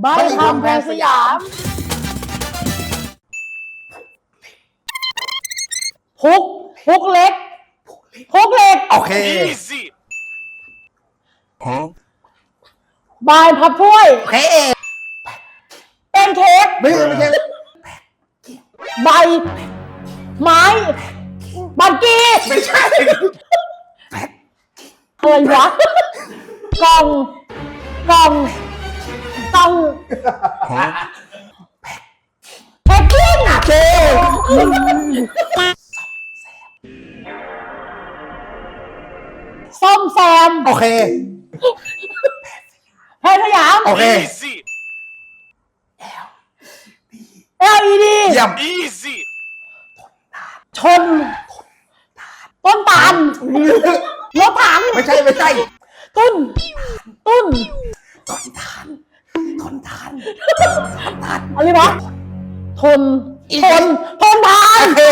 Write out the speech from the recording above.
ใบคำแพงสยาม พุก พุกเล็ก พุกเล็ก โอเค Easy. บายพับถ้วย โอเคเป็นเค้กไม่ใช่ไม่ใช่ใบ ไม้บักกี้ไม่ใช่อะไรวะกล่องกล่อง กล่องแพ็กกิ้งโอเคซ่อมแซมโอเคแพงสยามโอเค Easy. LED เยี่ยม Easy. ชน ต้นตาลรถถังไม่ใช่ไม่ใช่ ตุ้น ตุ้น ต้นทานต้นทาน อะไรวะทนทนทนทานโอเค